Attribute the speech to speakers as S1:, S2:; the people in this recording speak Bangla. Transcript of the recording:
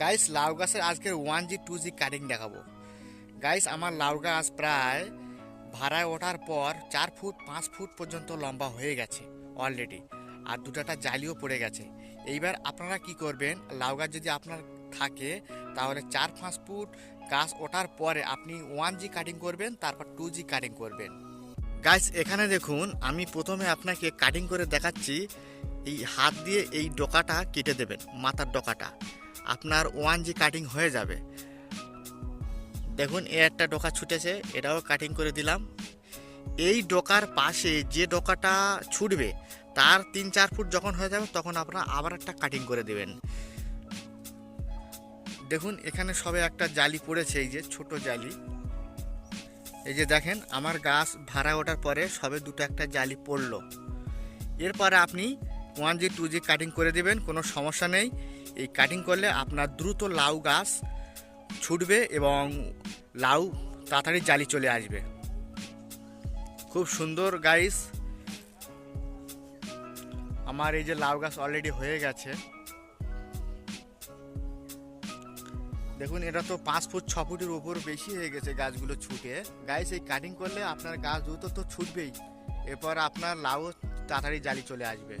S1: গাইস লাউ গাছের আজকের one G two G cutting দেখাবো। গাইস আমার লাউ গাছ প্রায় ভাড়ায় ওঠার পর চার ফুট, পাঁচ ফুট পর্যন্ত লম্বা হয়ে গেছে অলরেডি আর দুটাটা জালিও পড়ে গেছে। এইবার আপনারা কি করবেন, লাউ গাছ যদি আপনার থাকে, তাহলে চার, পাঁচ ফুট গাছ ওঠার পরে আপনি ওয়ান জি কাটিং করবেন, তারপর টু জি কাটিং করবেন। গাইস এখানে দেখুন, আমি প্রথমে আপনাকে কাটিং করে দেখাচ্ছি, এই হাত দিয়ে এই ডোকাটা কেটে দেবেন, মাথার ডোকাটা। আপনার ওয়ান জি কাটিং হয়ে যাবে। দেখুন, এ একটা ডোকা ছুটেছে, এটাও কাটিং করে দিলাম। এই ডোকার পাশে যে ডোকাটা ছুটবে, তার তিন চার ফুট যখন হয়ে যাবে, তখন আপনারা আবার একটা কাটিং করে দেবেন। দেখুন, এখানে সবে একটা জালি পড়েছে, এই যে ছোট জালি। এই যে দেখেন, আমার গাছ ভাড়া ওঠার পরে সবে দুটো একটা জালি পড়ল। এরপরে আপনি one G, two G cutting করে দেবেন, কোনো সমস্যা নেই। এই কাটিং করলে আপনার দ্রুত লাউ গাছ ছুটবে এবং লাউ তাড়াতাড়ি জালি চলে আসবে। খুব সুন্দর গাইস আমার এই যে লাউ গাছ অলরেডি হয়ে গেছে। দেখুন, এটা তো পাঁচ ফুট, ছ ফুটের উপর বেশি হয়ে গেছে গাছগুলো ছুটে। গাইস এই কাটিং করলে আপনার গাছ দ্রুত তো ছুটবেই। এরপর আপনার লাউ তাড়াতাড়ি জালি চলে আসবে।